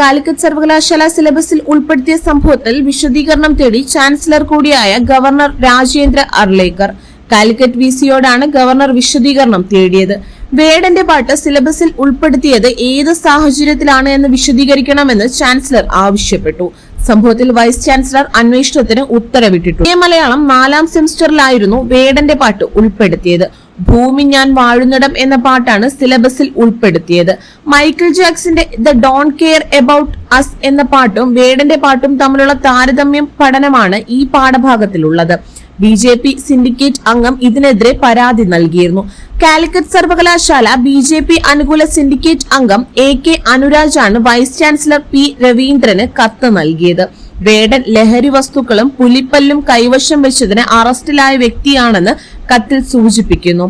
കാലിക്കറ്റ് സർവകലാശാല സിലബസിൽ ഉൾപ്പെടുത്തിയ സംഭവത്തിൽ വിശദീകരണം തേടി ചാൻസലർ കൂടിയായ ഗവർണർ രാജേന്ദ്ര അർലേക്കർ. കാലിക്കറ്റ് വി സിയോടാണ് ഗവർണർ വിശദീകരണം തേടിയത്. വേടന്റെ പാട്ട് സിലബസിൽ ഉൾപ്പെടുത്തിയത് ഏത് സാഹചര്യത്തിലാണ് എന്ന് വിശദീകരിക്കണമെന്ന് ചാൻസലർ ആവശ്യപ്പെട്ടു. സംഭവത്തിൽ വൈസ് ചാൻസലർ അന്വേഷണത്തിന് ഉത്തരവിട്ടിട്ടു. മലയാളം നാലാം സെമിസ്റ്ററിലായിരുന്നു വേടന്റെ പാട്ട് ഉൾപ്പെടുത്തിയത്. ഭൂമി ഞാൻ വാഴുന്നിടം എന്ന പാട്ടാണ് സിലബസിൽ ഉൾപ്പെടുത്തിയത്. Michael ജാക്സിന്റെ the don't care about us എന്ന പാട്ടും വേടന്റെ പാട്ടും തമ്മിലുള്ള താരതമ്യം പഠനമാണ് ഈ പാഠഭാഗത്തിലുള്ളത്. ബി ജെ പി സിൻഡിക്കേറ്റ് അംഗം ഇതിനെതിരെ പരാതി നൽകിയിരുന്നു. കാലിക്കറ്റ് സർവകലാശാല ബി ജെ പി അനുകൂല സിൻഡിക്കേറ്റ് അംഗം എ കെ അനുരാജാണ് വൈസ് ചാൻസലർ പി രവീന്ദ്രന് കത്ത് നൽകിയത്. വേടൻ ലഹരി വസ്തുക്കളും പുലിപ്പല്ലും കൈവശം വെച്ചതിന് അറസ്റ്റിലായ വ്യക്തിയാണെന്ന് കത്തിൽ സൂചിപ്പിക്കുന്നു.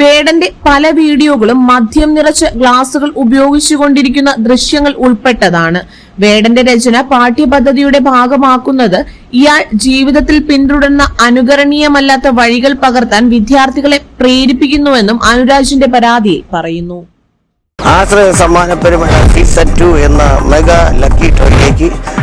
വേടന്റെ പല വീഡിയോകളും മദ്യം നിറച്ച ഗ്ലാസുകൾ ഉപയോഗിച്ചുകൊണ്ടിരിക്കുന്ന ദൃശ്യങ്ങൾ ഉൾപ്പെട്ടതാണ്. വേടന്റെ രചന പാഠ്യപദ്ധതിയുടെ ഭാഗമാക്കുന്നത് ഇയാൾ ജീവിതത്തിൽ പിന്തുടരുന്ന അനുകരണീയമല്ലാത്ത വഴികൾ പകർത്താൻ വിദ്യാർത്ഥികളെ പ്രേരിപ്പിക്കുന്നുവെന്നും അനുരാജിന്റെ പരാതി പറയുന്നു. ആശ്രയ സമ്മാന പരിപാടി സീസൺ ടു എന്ന മെഗാ ലക്കി ടോയിലേക്ക്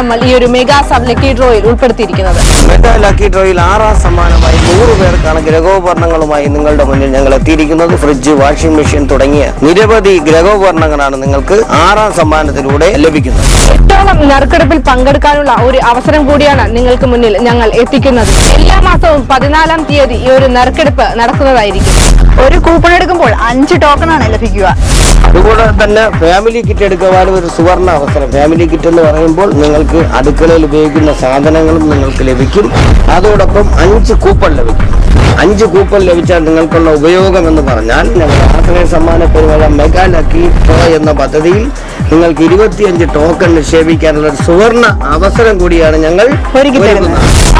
നമ്മൾ ഈ ഒരു മെഗാ സബ് ലക്കി ഡ്രോയിൽ ഉൾപ്പെടുത്തിയിരിക്കുന്നത്. മെഗാ ലക്കി ഡ്രോയിൽ ആറാം സമ്മാനമായി നൂറ് പേർക്കാണ് ഗ്രഹോപകരണങ്ങളുമായി നിങ്ങളുടെ മുന്നിൽ ഞങ്ങൾ എത്തിയിരിക്കുന്നത്. ഫ്രിഡ്ജ് വാഷിംഗ് മെഷീൻ തുടങ്ങിയ നിരവധി ഗ്രഹോപകരണങ്ങളാണ് നിങ്ങൾക്ക് ആറാം സമ്മാനത്തിലൂടെ ലഭിക്കുന്നത്. എട്ടോളം നറുക്കെടുപ്പിൽ പങ്കെടുക്കാനുള്ള ഒരു അവസരം കൂടിയാണ് നിങ്ങൾക്ക് മുന്നിൽ ഞങ്ങൾ എത്തിക്കുന്നത്. എല്ലാ മാസവും പതിനാലാം തീയതി ഈ ഒരു നറുക്കെടുപ്പ് നടക്കുന്നതായിരിക്കും. ഒരു കൂപ്പൺ എടുക്കുമ്പോൾ അഞ്ച് ടോക്കൺ ആണ് ലഭിക്കുക അതുപോലെ തന്നെ ഫാമിലി കിറ്റ് എടുക്കുവാനും ഒരു സുവർണ അവസരം ഫാമിലി കിറ്റ് എന്ന് പറയുമ്പോൾ നിങ്ങൾക്ക് അടുക്കളയിൽ ഉപയോഗിക്കുന്ന സാധനങ്ങളും നിങ്ങൾക്ക് ലഭിക്കും അതോടൊപ്പം അഞ്ച് കൂപ്പൺ ലഭിക്കും അഞ്ച് കൂപ്പൺ ലഭിച്ചാൽ നിങ്ങൾക്കുള്ള ഉപയോഗം എന്ന് പറഞ്ഞാൽ ഞങ്ങൾ ആശ്രയ സമ്മാന പരിപാടി മെഗാ ലക്കി ഡ്രോ എന്ന പദ്ധതിയിൽ നിങ്ങൾക്ക് ഇരുപത്തിയഞ്ച് ടോക്കൺ നിക്ഷേപിക്കാനുള്ള ഒരു സുവർണ അവസരം കൂടിയാണ് ഞങ്ങൾ ഒരുക്കി തരുന്നത്. ഒരുക്കുന്നത്.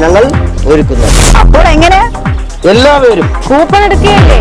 ഞങ്ങൾ ഒരുക്കുന്നത് അപ്പോൾ എങ്ങനെ? എല്ലാവരും കൂപ്പൺ എടുക്കുകയല്ലേ?